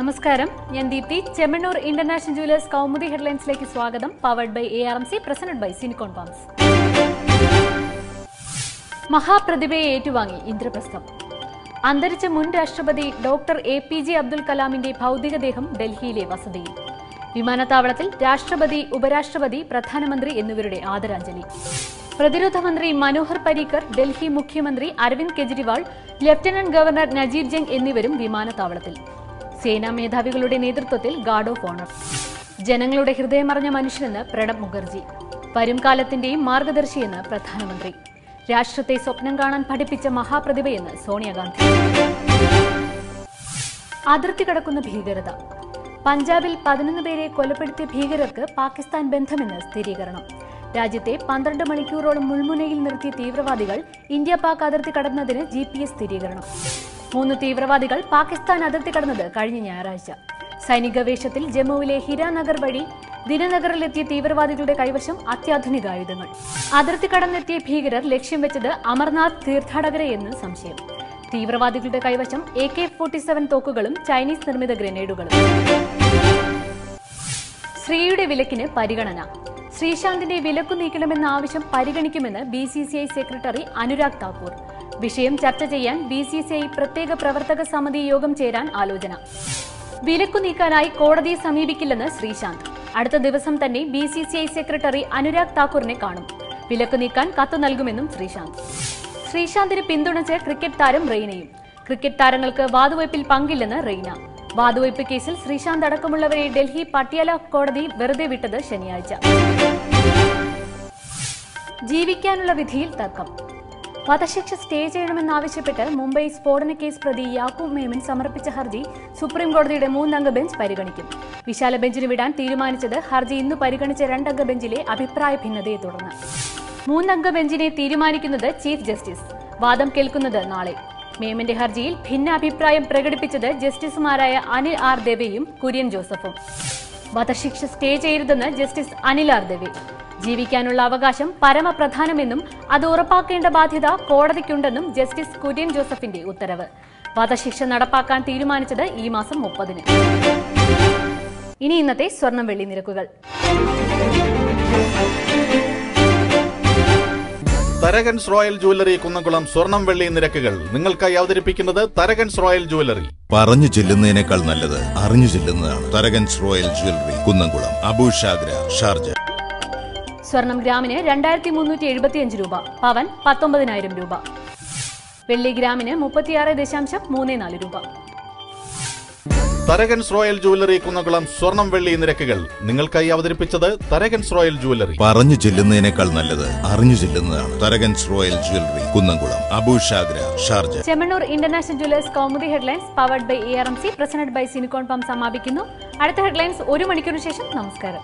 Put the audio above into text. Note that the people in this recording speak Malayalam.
നമസ്കാരം. ഞാൻ ദീപ്തി. ചെമ്മണ്ണൂർ ഇന്റർനാഷണൽ ജുവലേഴ്സ് കൗമുദി ഹെഡ്ലൈൻസിലേക്ക് സ്വാഗതം. Powered by A R M C presented by സിനിക്കോൺ palms മഹാപ്രതിഭയെ ഏറ്റുവാങ്ങി ഇന്ദ്രപ്രസ്ഥം. അന്തരിച്ച മുൻ രാഷ്ട്രപതി doctor A P J Abdul കലാമിന്റെ ഭൗതികദേഹം ഡൽഹിയിലെ വസതിയിൽ. വിമാനത്താവളത്തിൽ രാഷ്ട്രപതി ഉപരാഷ്ട്രപതി പ്രധാനമന്ത്രി എന്നിവരുടെ ആദരാഞ്ജലി. പ്രതിരോധ മന്ത്രി മനോഹർ പരീക്കർ ഡൽഹി മുഖ്യമന്ത്രി അരവിന്ദ് കെജ്രിവാൾ ലഫ്റ്റനന്റ് ഗവർണർ നജീബ് ജംഗ് എന്നിവരും വിമാനത്താവളത്തിൽ. സേനാ മേധാവികളുടെ നേതൃത്വത്തിൽ ഗാർഡ് ഓഫ് ഓണർ. ജനങ്ങളുടെ ഹൃദയമറിഞ്ഞ മനുഷ്യനെന്ന് പ്രണബ് മുഖർജി. വരും കാലത്തിന്റെയും മാർഗദർശിയെന്ന് പ്രധാനമന്ത്രി. രാഷ്ട്രത്തെ സ്വപ്നം കാണാൻ പഠിപ്പിച്ച മഹാപ്രതിഭയെന്ന് സോണിയാഗാന്ധി. അതിർത്തി കടക്കുന്ന ഭീകരത. പഞ്ചാബിൽ പതിനൊന്ന് പേരെ കൊലപ്പെടുത്തിയ ഭീകരർക്ക് പാകിസ്ഥാൻ ബന്ധമെന്ന് സ്ഥിരീകരണം. രാജ്യത്തെ പന്ത്രണ്ട് മണിക്കൂറോളം മുൾമുനയിൽ നിർത്തിയ തീവ്രവാദികൾ ഇന്ത്യ പാക് അതിർത്തി കടന്നതിന് ജി പി എസ് സ്ഥിരീകരണം. മൂന്ന് തീവ്രവാദികൾ പാകിസ്ഥാൻ അതിർത്തി കടന്നത് കഴിഞ്ഞ ഞായറാഴ്ച. സൈനിക വേഷത്തിൽ ജമ്മുവിലെ ഹിരാനഗർ വഴി ദിനനഗറിലെത്തിയ തീവ്രവാദികളുടെ കൈവശം അത്യാധുനിക ആയുധങ്ങൾ. അതിർത്തി കടന്നെത്തിയ ഭീകരർ ലക്ഷ്യം വെച്ചത് അമർനാഥ് തീർത്ഥാടകരെ എന്ന് സംശയം. തീവ്രവാദികളുടെ കൈവശം എ കെ ഫോർട്ടി സെവൻ തോക്കുകളും ചൈനീസ് നിർമ്മിത ഗ്രനേഡുകളും. ശ്രീയുടെ വിലക്കിന് പരിഗണന. ശ്രീശാന്തിന്റെ വിലക്കു നീക്കണമെന്ന ആവശ്യം പരിഗണിക്കുമെന്ന് B C C I secretary Anurag Thakur. വിഷയം ചർച്ച ചെയ്യാൻ ബി സി സി ഐ പ്രത്യേക പ്രവർത്തക സമിതി യോഗം ചേരാൻ ആലോചന. വിലക്കു നീക്കാനായി കോടതിയെ സമീപിക്കില്ലെന്ന് ശ്രീശാന്ത് അടുത്ത ദിവസം തന്നെ B C C I secretary Anurag താക്കൂറിനെ കാണും. വിലക്കു നീക്കാൻ കത്ത് നൽകുമെന്നും ശ്രീശാന്ത് ശ്രീശാന്തിന് പിന്തുണച്ച് ക്രിക്കറ്റ് താരം റെയ്നയും. ക്രിക്കറ്റ് താരങ്ങൾക്ക് വാതുവയ്പിൽ പങ്കില്ലെന്ന് റെയ്ന. വാതുവയ്പ് കേസിൽ ശ്രീശാന്ത് അടക്കമുള്ളവരെ ഡൽഹി പട്യാല കോടതി വെറുതെ വിട്ടത് ശനിയാഴ്ച. ജീവിക്കാനുള്ള വിധിയിൽ തർക്കം. വധശിക്ഷ സ്റ്റേ ചെയ്യണമെന്നാവശ്യപ്പെട്ട് മുംബൈ സ്ഫോടന കേസ് പ്രതി യാക്കൂബ് മേമൻ സമർപ്പിച്ച ഹർജി സുപ്രീംകോടതിയുടെ മൂന്നംഗ ബെഞ്ച് പരിഗണിക്കും. വിശാല ബെഞ്ചിന് വിടാൻ തീരുമാനിച്ചത് ഹർജി ഇന്ന് പരിഗണിച്ച രണ്ടംഗ ബെഞ്ചിലെ അഭിപ്രായ ഭിന്നതയെ തുടർന്ന്. മൂന്നംഗ ബെഞ്ചിനെ തീരുമാനിക്കുന്നത് ചീഫ് ജസ്റ്റിസ്. വാദം കേൾക്കുന്നത് നാളെ. മേമന്റെ ഹർജിയിൽ ഭിന്ന ഭിന്നാഭിപ്രായം പ്രകടിപ്പിച്ചത് ജസ്റ്റിസുമാരായ അനിൽ ആർ ദേവയും കുര്യൻ ജോസഫും. വധശിക്ഷ സ്റ്റേ ചെയ്യരുതെന്ന് ജസ്റ്റിസ് അനിൽ ആർ ദേവെ. ജീവിക്കാനുള്ള അവകാശം പരമപ്രധാനമെന്നും അത് ഉറപ്പാക്കേണ്ട ബാധ്യത കോടതിക്കുണ്ടെന്നും ജസ്റ്റിസ് കുര്യൻ ജോസഫിന്റെ ഉത്തരവ്. വധശിക്ഷ നടപ്പാക്കാൻ തീരുമാനിച്ചത് ഈ മാസം മുപ്പതിന്. ഇനി ഇന്നത്തെ സ്വർണം വെള്ളി നിരക്കുകൾ. തരകൻസ് റോയൽ ജുവല്ലറി കുന്നംകുളം സ്വർണം വെള്ളി നിരക്കുകൾ. നിങ്ങൾക്കായി അവതരിപ്പിക്കുന്നത് തരകൻസ് റോയൽ ജുവല്ലറി. പറഞ്ഞു ചെല്ലുന്നതിനേക്കാൾ നല്ലത് അറിഞ്ഞു ചെല്ലുന്നതാണ് Tharakans royal jewellery Kunnamkulam. Abu Shagara Sharjah. സ്വർണം ഗ്രാമിന് രണ്ടായിരത്തി മുന്നൂറ്റി എഴുപത്തിയഞ്ച് രൂപ പവൻ പത്തൊമ്പതിനായിരം രൂപ. വെള്ളി ഗ്രാമിന് മുപ്പത്തിയാറ് ദശാംശം മൂന്ന് നാല് രൂപ. തരകൻസ് റോയൽ ജുവല്ലറി കുന്നകുളം സ്വർണം വെള്ളി നിരക്കുകൾ നിങ്ങൾക്കായി അവതരിപ്പിച്ചത് തരകൻസ് റോയൽ ജുവല്ലറി. പറഞ്ഞു ചെല്ലുന്നതിനേക്കാൾ നല്ലത് അറിഞ്ഞു ചെല്ലുന്നതാണ് Tharakans royal jewellery Kunnamkulam. Abu Shagara Sharjah. Chemmanur international jewellers Kaumudi headlines powered by A R M C presented by സിനിക്കോൺ പമ്പ് സമാപിക്കുന്നു. അടുത്ത ഹെഡ്ലൈൻസ് ഒരു മണിക്കൂറിന് ശേഷം നമസ്കാരം.